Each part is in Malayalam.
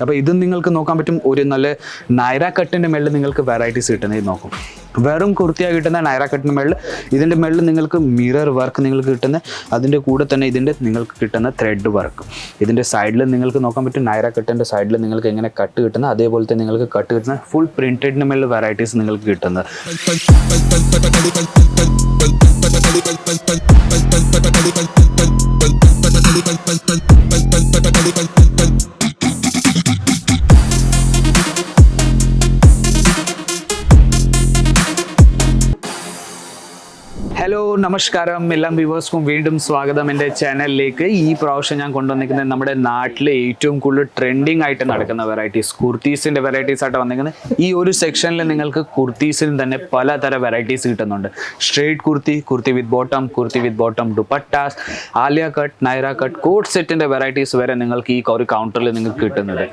അപ്പോൾ ഇതും നിങ്ങൾക്ക് നോക്കാൻ പറ്റും ഒരു നല്ല നൈറ കട്ടിന്റെ മേളിൽ നിങ്ങൾക്ക് വെറൈറ്റീസ് കിട്ടുന്നത് നോക്കും. വെറും കുർത്തിയായി കിട്ടുന്ന നൈറ കട്ടിന് മേളിൽ ഇതിന്റെ മേളിൽ നിങ്ങൾക്ക് മിറർ വർക്ക് നിങ്ങൾക്ക് കിട്ടുന്ന അതിന്റെ കൂടെ തന്നെ ഇതിന്റെ നിങ്ങൾക്ക് കിട്ടുന്ന ത്രെഡ് വർക്ക് ഇതിന്റെ സൈഡിൽ നിങ്ങൾക്ക് നോക്കാൻ പറ്റും നൈറ കട്ടിന്റെ സൈഡിൽ നിങ്ങൾക്ക് എങ്ങനെ കട്ട് കിട്ടുന്ന അതേപോലെ തന്നെ നിങ്ങൾക്ക് കട്ട് കിട്ടുന്ന ഫുൾ പ്രിന്റഡിന് മേളിൽ വെറൈറ്റീസ് നിങ്ങൾക്ക് കിട്ടുന്നത്. നമസ്കാരം. എല്ലാ വ്യൂവേഴ്സ്ക്കും വീണ്ടും സ്വാഗതം എന്റെ ചാനലിലേക്ക്. ഈ പ്രാവശ്യം ഞാൻ കൊണ്ടുവന്നിരിക്കുന്നത് നമ്മുടെ നാട്ടിലെ ഏറ്റവും കൂടുതൽ ട്രെൻഡിങ് ആയിട്ട് നടക്കുന്ന വെറൈറ്റീസ് കുർത്തീസിന്റെ വെറൈറ്റീസ് ആയിട്ട് വന്നിരിക്കുന്നത്. ഈ ഒരു സെക്ഷനിൽ നിങ്ങൾക്ക് കുർത്തീസിന് തന്നെ പലതര വെറൈറ്റീസ് കിട്ടുന്നുണ്ട്. Straight kurti kurti with bottom kurti with bottom dupattas Alia cut Naira cut coat സെറ്റിന്റെ വെറൈറ്റീസ് വരെ നിങ്ങൾക്ക് ഈ ഒരു കൗണ്ടറിൽ നിങ്ങൾക്ക് കിട്ടുന്നത്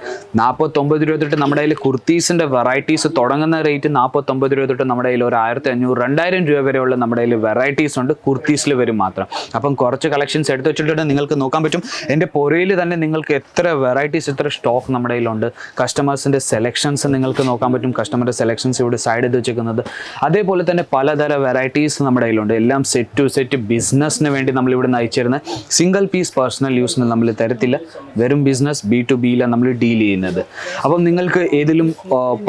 നാൽപ്പത്തൊമ്പത് രൂപ തൊട്ട് നമ്മുടെ കയ്യിൽ കുർത്തീസിന്റെ വെറൈറ്റീസ് തുടങ്ങുന്ന റേറ്റ് നാൽപ്പത്തൊമ്പത് രൂപ തൊട്ട് നമ്മുടെ കയ്യിൽ ഒരു ആയിരത്തി അഞ്ഞൂറ് രണ്ടായിരം രൂപ വരെയുള്ള നമ്മുടെ കയ്യിൽ വെറൈറ്റീസ് ഉണ്ട് കുർത്തീസിൽ വരും മാത്രം. അപ്പം കുറച്ച് കളക്ഷൻസ് എടുത്ത് വെച്ചിട്ടുണ്ട് നിങ്ങൾക്ക് നോക്കാൻ പറ്റും. എന്റെ പൊരയിൽ തന്നെ നിങ്ങൾക്ക് എത്ര വെറൈറ്റീസ് എത്ര സ്റ്റോക്ക് നമ്മുടെ കയ്യിലുണ്ട്. കസ്റ്റമേഴ്സിന്റെ സെലക്ഷൻസ് നിങ്ങൾക്ക് നോക്കാൻ പറ്റും. കസ്റ്റമറുടെ സെലക്ഷൻസ് ഇവിടെ സൈഡ് ചെയ്ത് വെച്ചിരിക്കുന്നത്. അതേപോലെ തന്നെ പലതര വെറൈറ്റീസ് നമ്മുടെ കയ്യിലുണ്ട്. എല്ലാം സെറ്റ് ടു സെറ്റ് ബിസിനസ്സിന് വേണ്ടി നമ്മൾ ഇവിടെ നയിച്ചിരുന്ന. സിംഗിൾ പീസ് പേഴ്സണൽ യൂസിന് നമ്മൾ തരത്തില്ല. വെറും ബിസിനസ് ബി ടു ബിയിലാണ് നമ്മൾ ഡീൽ ചെയ്യുന്നത്. അപ്പം നിങ്ങൾക്ക് ഏതെങ്കിലും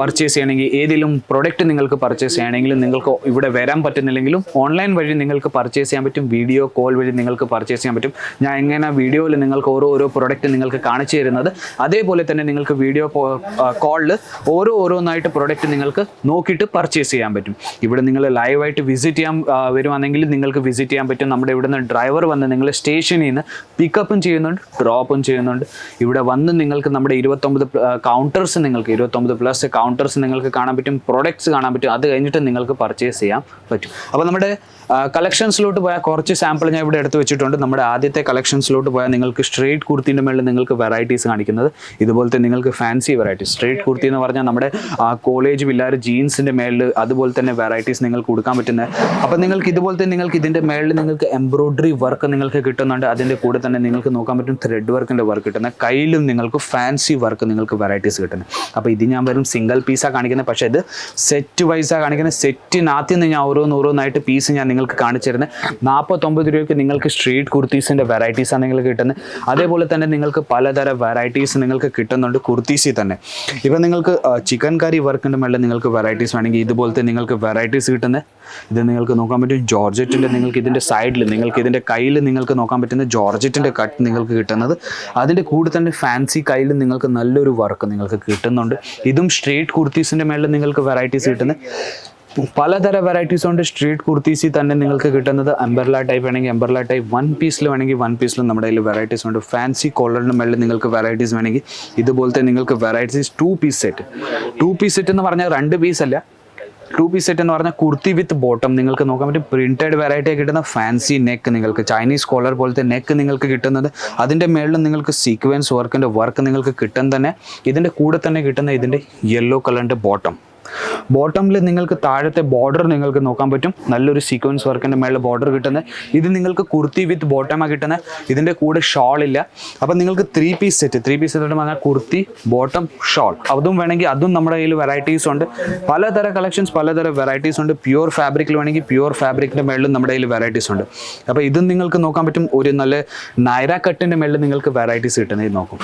പർച്ചേസ് ചെയ്യണമെങ്കിൽ ഏതെങ്കിലും പ്രൊഡക്റ്റ് നിങ്ങൾക്ക് പർച്ചേസ് ചെയ്യണമെങ്കിലും നിങ്ങൾക്ക് ഇവിടെ വരാൻ പറ്റുന്നില്ലെങ്കിലും ഓൺലൈൻ വഴി നിങ്ങൾക്ക് പർച്ചേസ് ചെയ്യാൻ പറ്റും വീഡിയോ കോൾ വഴി നിങ്ങൾക്ക് പർച്ചേസ് ചെയ്യാൻ പറ്റും. ഞാൻ എങ്ങനെ വീഡിയോയിൽ നിങ്ങൾക്ക് ഓരോ ഓരോ പ്രൊഡക്റ്റ് നിങ്ങൾക്ക് കാണിച്ചു തരുന്നത്. അതേപോലെ തന്നെ നിങ്ങൾക്ക് വീഡിയോ കോളിൽ ഓരോ ഓരോന്നായിട്ട് പ്രൊഡക്റ്റ് നിങ്ങൾക്ക് നോക്കിയിട്ട് പർച്ചേസ് ചെയ്യാൻ പറ്റും. ഇവിടെ നിങ്ങൾ ലൈവായിട്ട് വിസിറ്റ് ചെയ്യാൻ വരുവാണെങ്കിൽ നിങ്ങൾക്ക് വിസിറ്റ് ചെയ്യാൻ പറ്റും. നമ്മുടെ ഇവിടെ നിന്ന് ഡ്രൈവർ വന്ന് നിങ്ങൾ സ്റ്റേഷനിൽ നിന്ന് പിക്കപ്പും ചെയ്യുന്നുണ്ട് ഡ്രോപ്പും ചെയ്യുന്നുണ്ട്. ഇവിടെ വന്ന് നിങ്ങൾക്ക് നമ്മുടെ ഇരുപത്തൊമ്പത് കൗണ്ടേഴ്സ് നിങ്ങൾക്ക് ഇരുപത്തൊമ്പത് പ്ലസ് കൗണ്ടേഴ്സ് നിങ്ങൾക്ക് കാണാൻ പറ്റും പ്രൊഡക്ട്സ് കാണാൻ പറ്റും. അത് കഴിഞ്ഞിട്ട് നിങ്ങൾക്ക് പർച്ചേസ് ചെയ്യാൻ പറ്റും. അപ്പോൾ നമ്മുടെ കളക്ഷൻസിലോട്ട് പോയാൽ കുറച്ച് സാമ്പിൾ ഞാൻ ഇവിടെ എടുത്ത് വെച്ചിട്ടുണ്ട്. നമ്മുടെ ആദ്യത്തെ കളക്ഷൻസിലോട്ട് പോയാൽ നിങ്ങൾക്ക് സ്ട്രേറ്റ് കുർത്തിന്റെ മേളിൽ നിങ്ങൾക്ക് വെറൈറ്റീസ് കാണിക്കുന്നത്. ഇതുപോലത്തെ നിങ്ങൾക്ക് ഫാൻസി വെറൈറ്റീസ് സ്ട്രേറ്റ് കുർത്തി എന്ന് പറഞ്ഞാൽ നമ്മുടെ കോളേജ് പിള്ളേർ ജീൻസിന്റെ മേളിൽ അതുപോലെ തന്നെ വെറൈറ്റീസ് നിങ്ങൾക്ക് കൊടുക്കാൻ പറ്റുന്നത് അപ്പോൾ നിങ്ങൾക്ക് ഇതുപോലത്തെ നിങ്ങൾക്ക് ഇതിന്റെ മേളിൽ നിങ്ങൾക്ക് എംബ്രോയ്ഡറി വർക്ക് നിങ്ങൾക്ക് കിട്ടുന്നുണ്ട്. അതിന്റെ കൂടെ തന്നെ നിങ്ങൾക്ക് നോക്കാൻ പറ്റും ത്രെഡ് വർക്കിന്റെ വർക്ക് കിട്ടുന്നത് കയ്യിലും നിങ്ങൾക്ക് ഫാൻസി വർക്ക് നിങ്ങൾക്ക് വെറൈറ്റീസ് കിട്ടുന്നത്. അപ്പോൾ ഇത് ഞാൻ വെറും സിംഗിൾ പീസാണ് കാണിക്കുന്നത്. പക്ഷേ ഇത് സെറ്റ് വൈസാണ് കാണിക്കുന്നത്. സെറ്റിനകത്ത് നിന്ന് ഞാൻ ഓരോന്ന് ഓരോന്നായിട്ട് പീസ് ഞാൻ നിങ്ങൾക്ക് കാണിച്ചു തരുന്നത്. നാൽപ്പത്തൊമ്പത് രൂപയ്ക്ക് നിങ്ങൾക്ക് സ്ട്രീറ്റ് കുർത്തീസിന്റെ വെറൈറ്റീസാണ് നിങ്ങൾക്ക് കിട്ടുന്നത്. അതേപോലെ തന്നെ നിങ്ങൾക്ക് പലതരം വെറൈറ്റീസ് നിങ്ങൾക്ക് കിട്ടുന്നുണ്ട് കുർത്തീസിൽ തന്നെ. ഇപ്പം നിങ്ങൾക്ക് ചിക്കൻ കറി വർക്കിന്റെ മേളിൽ നിങ്ങൾക്ക് വെറൈറ്റീസ് വേണമെങ്കിൽ ഇതുപോലത്തെ നിങ്ങൾക്ക് വെറൈറ്റീസ് കിട്ടുന്നത്. ഇത് നിങ്ങൾക്ക് നോക്കാൻ പറ്റും ജോർജറ്റിന്റെ നിങ്ങൾക്ക് ഇതിന്റെ സൈഡിൽ നിങ്ങൾക്ക് ഇതിന്റെ കയ്യിൽ നിങ്ങൾക്ക് നോക്കാൻ പറ്റുന്ന ജോർജറ്റിന്റെ കട്ട് നിങ്ങൾക്ക് കിട്ടുന്നത്. അതിന്റെ കൂടെ തന്നെ ഫാൻസി കയ്യിൽ നിങ്ങൾക്ക് നല്ലൊരു വർക്ക് നിങ്ങൾക്ക് കിട്ടുന്നുണ്ട്. ഇതും സ്ട്രീറ്റ് കുർത്തീസിന്റെ മേളിൽ നിങ്ങൾക്ക് വെറൈറ്റീസ് കിട്ടുന്നത്. പലതരം വെറൈറ്റീസ് ഉണ്ട്. സ്ട്രീറ്റ് കുർത്തീസിൽ തന്നെ നിങ്ങൾക്ക് കിട്ടുന്നത് അംബർല ടൈപ്പ് വേണമെങ്കിൽ അംബർല ടൈപ്പ് വൺ പീസിൽ വേണമെങ്കിൽ വൺ പീസിലും നമ്മുടെ കയ്യിൽ വെറൈറ്റീസ് ഉണ്ട്. ഫാൻസി കോളറിന് മേളിൽ നിങ്ങൾക്ക് വെറൈറ്റീസ് വേണമെങ്കിൽ ഇതുപോലത്തെ നിങ്ങൾക്ക് varieties two piece set two piece set എന്ന് പറഞ്ഞാൽ രണ്ട് പീസ് അല്ല. ടു പീസ് സെറ്റ് എന്ന് പറഞ്ഞാൽ കുർത്തി വിത്ത് ബോട്ടം നിങ്ങൾക്ക് നോക്കാൻ പറ്റും. പ്രിന്റഡ് വെറൈറ്റി കിട്ടുന്ന ഫാൻസി നെക്ക് നിങ്ങൾക്ക് ചൈനീസ് കോളർ പോലത്തെ നെക്ക് നിങ്ങൾക്ക് കിട്ടുന്നത്. അതിന്റെ മേളിൽ നിങ്ങൾക്ക് സീക്വൻസ് വർക്കിന്റെ വർക്ക് നിങ്ങൾക്ക് കിട്ടും തന്നെ. ഇതിന്റെ കൂടെ തന്നെ കിട്ടുന്ന ഇതിന്റെ യെല്ലോ കളറിന്റെ ബോട്ടം ബോട്ടമിൽ നിങ്ങൾക്ക് താഴത്തെ ബോർഡർ നിങ്ങൾക്ക് നോക്കാൻ പറ്റും. നല്ലൊരു സീക്വൻസ് വർക്കിന്റെ മേളിൽ ബോർഡർ കിട്ടുന്നത് ഇത് നിങ്ങൾക്ക് കുർത്തി വിത്ത് ബോട്ടമാണ് കിട്ടുന്നത് ഇതിന്റെ കൂടെ ഷോൾ ഇല്ല. അപ്പം നിങ്ങൾക്ക് three piece set three piece set പറഞ്ഞാൽ കുർത്തി ബോട്ടം ഷോൾ അതും വേണമെങ്കിൽ അതും നമ്മുടെ കയ്യിൽ വെറൈറ്റീസ് ഉണ്ട്. പലതരം കളക്ഷൻസ് പലതരം വെറൈറ്റീസ് ഉണ്ട്. പ്യുവർ ഫാബ്രിക്കിൽ വേണമെങ്കിൽ പ്യുവർ ഫാബ്രിക്കിന്റെ മേളിൽ നമ്മുടെ കയ്യിൽ വെറൈറ്റീസ് ഉണ്ട്. അപ്പോൾ ഇതും നിങ്ങൾക്ക് നോക്കാൻ പറ്റും. ഒരു നല്ല നൈറ കട്ടിന്റെ മേളിൽ നിങ്ങൾക്ക് വെറൈറ്റീസ് കിട്ടുന്നത് നോക്കും.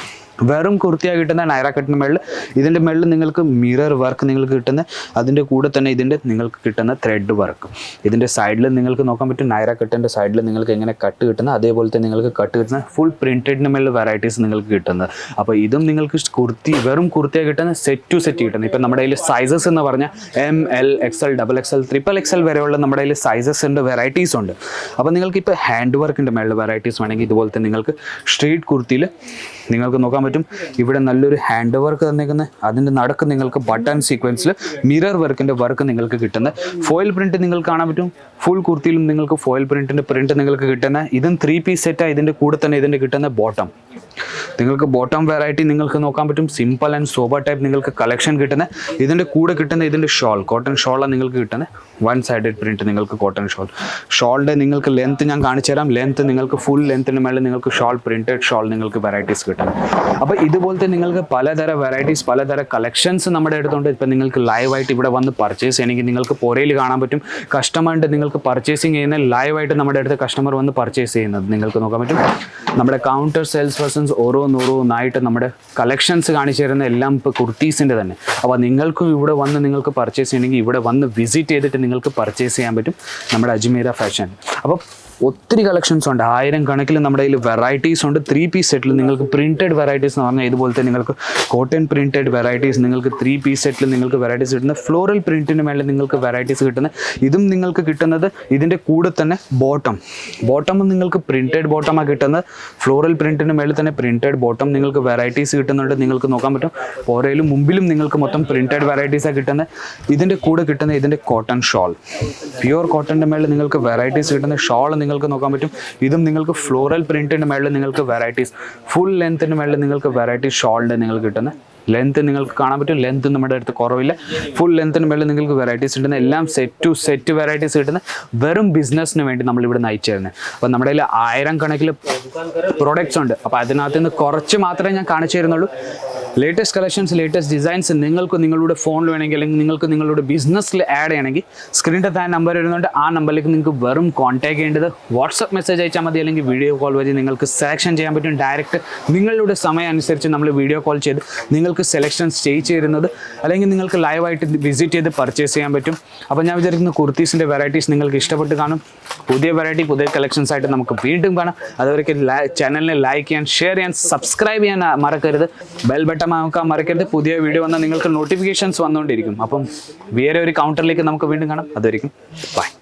വെറും കുർത്തിയായി കിട്ടുന്ന നൈറ കട്ടിന് മേളിൽ ഇതിന്റെ മേളിൽ നിങ്ങൾക്ക് മിറർ വർക്ക് നിങ്ങൾക്ക് കിട്ടുന്ന അതിന്റെ കൂടെ തന്നെ ഇതിന്റെ നിങ്ങൾക്ക് കിട്ടുന്ന ത്രെഡ് വർക്ക് ഇതിന്റെ സൈഡിൽ നിങ്ങൾക്ക് നോക്കാൻ പറ്റും നൈറ കട്ടിന്റെ സൈഡിൽ നിങ്ങൾക്ക് എങ്ങനെ കട്ട് കിട്ടുന്ന അതേപോലെ തന്നെ നിങ്ങൾക്ക് കട്ട് കിട്ടുന്ന ഫുൾ പ്രിന്റഡിന് മേളിൽ വെറൈറ്റീസ് നിങ്ങൾക്ക് കിട്ടുന്നത്. അപ്പോൾ ഇതും നിങ്ങൾക്ക് കുർത്തി വെറും കുർത്തിയായി കിട്ടുന്ന സെറ്റ് ടു സെറ്റ് കിട്ടുന്നത്. ഇപ്പം നമ്മുടെ കയ്യിൽ സൈസസ് എന്ന് പറഞ്ഞാൽ M L XL double XL triple XL വരെയുള്ള നമ്മുടെ കയ്യിൽ സൈസസ് ഉണ്ട് വെറൈറ്റീസ് ഉണ്ട്. അപ്പോൾ നിങ്ങൾക്ക് ഇപ്പോൾ ഹാൻഡ് വർക്കിന്റെ മേളിൽ വെറൈറ്റീസ് വേണമെങ്കിൽ ഇതുപോലത്തെ നിങ്ങൾക്ക് സ്ട്രീറ്റ് കുർത്തിയിൽ നിങ്ങൾക്ക് നോക്കാൻ പറ്റും. ഇവിടെ നല്ലൊരു ഹാൻഡ് വർക്ക് തന്നേക്കുന്നത് അതിന്റെ നടക്ക് നിങ്ങൾക്ക് ബട്ടൺ സീക്വൻസിൽ മിറർ വർക്കിന്റെ വർക്ക് നിങ്ങൾക്ക് കിട്ടുന്നത് ഫോയിൽ പ്രിന്റ് നിങ്ങൾക്ക് കാണാൻ പറ്റും. ഫുൾ കുർത്തിയിലും നിങ്ങൾക്ക് ഫോയിൽ പ്രിന്റിന്റെ പ്രിന്റ് നിങ്ങൾക്ക് കിട്ടുന്ന. ഇതും ത്രീ പീസ് സെറ്റാണ് ഇതിന്റെ കൂടെ തന്നെ ഇതിന്റെ കിട്ടുന്ന ബോട്ടം നിങ്ങൾക്ക് ബോട്ടം വെറൈറ്റി നിങ്ങൾക്ക് നോക്കാൻ പറ്റും. സിമ്പിൾ ആൻഡ് സോബർ ടൈപ്പ് നിങ്ങൾക്ക് കളക്ഷൻ കിട്ടുന്നത് ഇതിന്റെ കൂടെ കിട്ടുന്ന ഇതിന്റെ ഷോൾ കോട്ടൺ ഷോളാണ് നിങ്ങൾക്ക് കിട്ടുന്നത് വൺ സൈഡഡ് പ്രിന്റ് നിങ്ങൾക്ക് കോട്ടൺ ഷോൾ ഷോളിന്റെ നിങ്ങൾക്ക് ലെങ്ത് ഞാൻ കാണിച്ചു തരാം. ലെങ്ത് നിങ്ങൾക്ക് ഫുൾ ലെങ്ത്തിന് മേലെ നിങ്ങൾക്ക് ഷോൾ പ്രിന്റഡ് ഷോൾ നിങ്ങൾക്ക് വെറൈറ്റീസ് കിട്ടും. അപ്പോൾ ഇതുപോലത്തെ നിങ്ങൾക്ക് പലതരം വെറൈറ്റീസ് പലതരം കളക്ഷൻസ് നമ്മുടെ അടുത്തുണ്ട്. ഇപ്പം നിങ്ങൾക്ക് ലൈവായിട്ട് ഇവിടെ വന്ന് പർച്ചേസ് ചെയ്യണമെങ്കിൽ നിങ്ങൾക്ക് പുറയിൽ കാണാൻ പറ്റും. കസ്റ്റമറിന്റെ നിങ്ങൾക്ക് പർച്ചേസിങ് ചെയ്യുന്ന ലൈവായിട്ട് നമ്മുടെ അടുത്ത് കസ്റ്റമർ വന്ന് പർച്ചേസ് ചെയ്യുന്നത് നിങ്ങൾക്ക് നോക്കാൻ പറ്റും. നമ്മുടെ കൗണ്ടർ സെയിൽസ് പേഴ്സൺസ് ഓരോന്നോരോന്നായിട്ട് നമ്മുടെ കളക്ഷൻസ് കാണിച്ചു തരുന്ന എല്ലാം ഇപ്പോൾ കുർത്തീസിന്റെ തന്നെ. അപ്പോൾ നിങ്ങൾക്കും ഇവിടെ വന്ന് നിങ്ങൾക്ക് പർച്ചേസ് ചെയ്യണമെങ്കിൽ ഇവിടെ വന്ന് വിസിറ്റ് ചെയ്തിട്ട് നിങ്ങൾക്ക് പർച്ചേസ് ചെയ്യാൻ പറ്റും നമ്മുടെ അജ്മീര ഫാഷൻ അപ്പോൾ ഒത്തിരി കളക്ഷൻസ് ഉണ്ട്. ആയിരം കണക്കിൽ നമ്മുടെ കയ്യിൽ വെറൈറ്റീസ് ഉണ്ട്. ത്രീ പീസ് സെറ്റിൽ നിങ്ങൾക്ക് പ്രിന്റഡ് വെറൈറ്റീസ് എന്ന് പറഞ്ഞാൽ ഇതുപോലത്തെ നിങ്ങൾക്ക് കോട്ടൺ പ്രിന്റഡ് വെറൈറ്റീസ് നിങ്ങൾക്ക് ത്രീ പീസ് സെറ്റിൽ നിങ്ങൾക്ക് വെറൈറ്റീസ് കിട്ടുന്ന ഫ്ലോറൽ പ്രിന്റിന് മേലെ നിങ്ങൾക്ക് വെറൈറ്റീസ് കിട്ടുന്ന ഇതും നിങ്ങൾക്ക് കിട്ടുന്നത് ഇതിന്റെ കൂടെ തന്നെ ബോട്ടം ബോട്ടം നിങ്ങൾക്ക് പ്രിന്റഡ് ബോട്ടമാണ് കിട്ടുന്നത്. ഫ്ലോറൽ പ്രിന്റിന് മേലെ തന്നെ പ്രിന്റഡ് ബോട്ടം നിങ്ങൾക്ക് വെറൈറ്റീസ് കിട്ടുന്നുണ്ട്. നിങ്ങൾക്ക് നോക്കാൻ പറ്റും. ഓരയിലും മുമ്പിലും നിങ്ങൾക്ക് മൊത്തം പ്രിന്റഡ് വെറൈറ്റീസാണ് കിട്ടുന്നത്. ഇതിന്റെ കൂടെ കിട്ടുന്ന ഇതിന്റെ കോട്ടൺ ഷോൾ പ്യുവർ കോട്ടന്റെ മേളിൽ നിങ്ങൾക്ക് വെറൈറ്റീസ് കിട്ടുന്ന ഷോൾ നിങ്ങൾക്ക് നോക്കാൻ പറ്റും. ഇതും നിങ്ങൾക്ക് ഫ്ലോറൽ പ്രിന്റിന്റെ മേളിൽ നിങ്ങൾക്ക് വെറൈറ്റീസ് ഫുൾ ലെങ്ത്തിന്റെ മേളിൽ നിങ്ങൾക്ക് വെറൈറ്റി ഷോളിന്റെ നിങ്ങൾക്ക് കിട്ടുന്ന ലെങ്ത് നിങ്ങൾക്ക് കാണാൻ പറ്റും. ലെങ്ത് നമ്മുടെ അടുത്ത് കുറവില്ല. ഫുൾ ലെങ്ത്തിന് മേളിൽ നിങ്ങൾക്ക് വെറൈറ്റീസ് കിട്ടുന്ന എല്ലാം സെറ്റ് ടു സെറ്റ് വെറൈറ്റീസ് കിട്ടുന്ന വെറും ബിസിനസ്സിന് വേണ്ടി നമ്മൾ ഇവിടെ നയിച്ചു തരുന്നത് അപ്പോൾ നമ്മുടെ കയ്യിൽ ആയിരം കണക്കിൽ പ്രോഡക്റ്റ്സ് ഉണ്ട്. അപ്പോൾ അതിനകത്ത് നിന്ന് കുറച്ച് മാത്രമേ ഞാൻ കാണിച്ചു തരുന്നുള്ളൂ. ലേറ്റസ്റ്റ് കളക്ഷൻസ് ലേറ്റസ്റ്റ് ഡിസൈൻസ് നിങ്ങൾക്ക് നിങ്ങളുടെ ഫോണിൽ വേണമെങ്കിൽ അല്ലെങ്കിൽ നിങ്ങൾക്ക് നിങ്ങളുടെ ബിസിനസ്സിൽ ആഡ് ചെയ്യണമെങ്കിൽ സ്ക്രീനിന്റെ താൻ നമ്പർ വരുന്നുണ്ട്. ആ നമ്പറിലേക്ക് നിങ്ങൾക്ക് വെറും കോൺടാക്ട് ചെയ്യേണ്ടത് വാട്സപ്പ് മെസ്സേജ് അയച്ചാൽ മതി അല്ലെങ്കിൽ വീഡിയോ കോൾ വഴി നിങ്ങൾക്ക് സെലക്ഷൻ ചെയ്യാൻ പറ്റും. ഡയറക്റ്റ് നിങ്ങളുടെ സമയം അനുസരിച്ച് നമ്മൾ വീഡിയോ കോൾ ചെയ്ത് നിങ്ങൾക്ക് സെലക്ഷൻസ് സ്റ്റേ തരുന്നത് അല്ലെങ്കിൽ നിങ്ങൾക്ക് ലൈവായിട്ട് വിസിറ്റ് ചെയ്ത് പർച്ചേസ് ചെയ്യാൻ പറ്റും. അപ്പോൾ ഞാൻ വിചാരിക്കുന്ന കുർത്തീസിന്റെ വെറൈറ്റീസ് നിങ്ങൾക്ക് ഇഷ്ടപ്പെട്ട് കാണും. പുതിയ വെറൈറ്റി പുതിയ കളക്ഷൻസ് ആയിട്ട് നമുക്ക് വീണ്ടും കാണാം. അതുവരെ ചാനലിനെ ലൈക്ക് ചെയ്യാൻ ഷെയർ ചെയ്യാൻ സബ്സ്ക്രൈബ് ചെയ്യാൻ മറക്കരുത്. ബെൽ ബട്ടൺ അമക്കാൻ മറക്കരുത്. പുതിയ വീഡിയോ വന്നാൽ നിങ്ങൾക്ക് നോട്ടിഫിക്കേഷൻസ് വന്നുകൊണ്ടിരിക്കും. അപ്പം വേറെ ഒരു കൗണ്ടറിലേക്ക് നമുക്ക് വീണ്ടും കാണാം. അതുവരെയും ബൈ